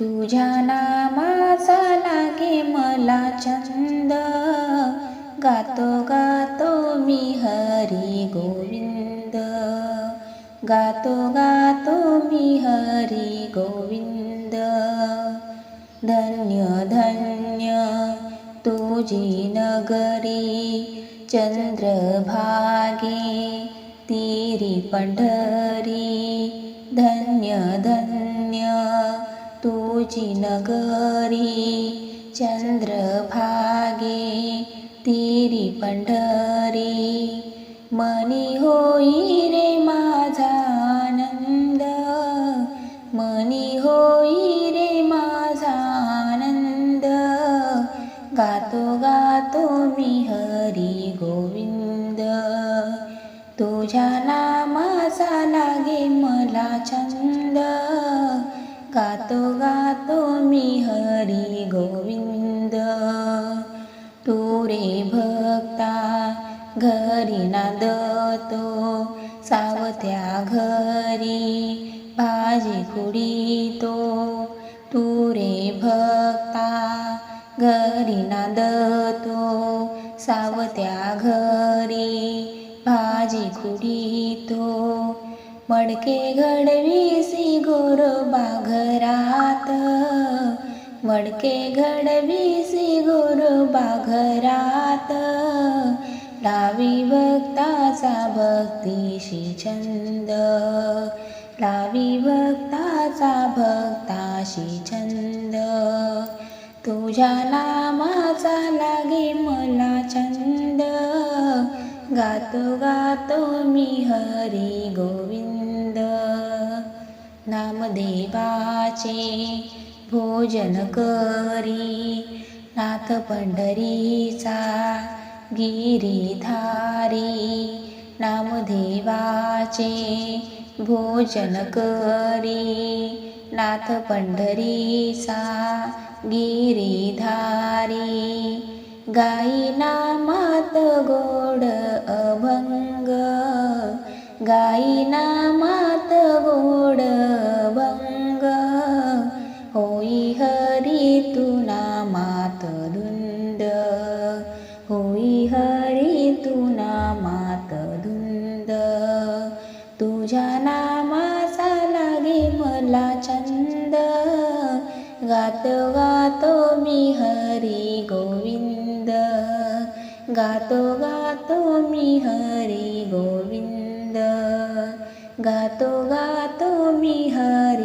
तुझ्या नामाचा लागे मला छंद गातो गातो मी हरी गोविंद. गातो गातो मी हरी गोविंद. धन्य धन्य तुझी नगरी चंद्रभागे तिरी पंढरी. धन्य धन्य तुझी नगरी चंद्रभागे तिरी पंढरी मनी होई रे माझा आनंद मनी होई रे माझा आनंद. गातो गातो मी हरी गोविंद तुझ्या नामाचा लागे मला छंद गातो गातो मी हरी गोविंद. तू रे भक्ता घरी नादतो सावत्या घरी भाजी कुडीतो. तू रे भक्ता घरी नादतो सावत्या घरी भाजी कुडीतो. मडके घडवीसी गोर घरात मडके घडवीसी गोर बाघरात. लावी भक्ताचा भक्तीशी छंद लावी भक्ताचा भक्ताशी छंद तुझ्या नामाचा लागे मला छंद गातो गातो मी हरी गोविंद. नामदेवाचे भोजन करी नाथ पंढरीचा गिरीधारी नामदेवाचे भोजन करी नाथ पंढरीचा गिरीधारी गाई नामात गोड गाईना मात गोड भंग. होई हरी तुना मात धुंद होई हरी तुना मात धुंद तुझ्या नामाचा लागे मला छंद गातो गातो मी हरी गोविंद. गातो गातो मी हरी गोविंद. गातो गातो मी हर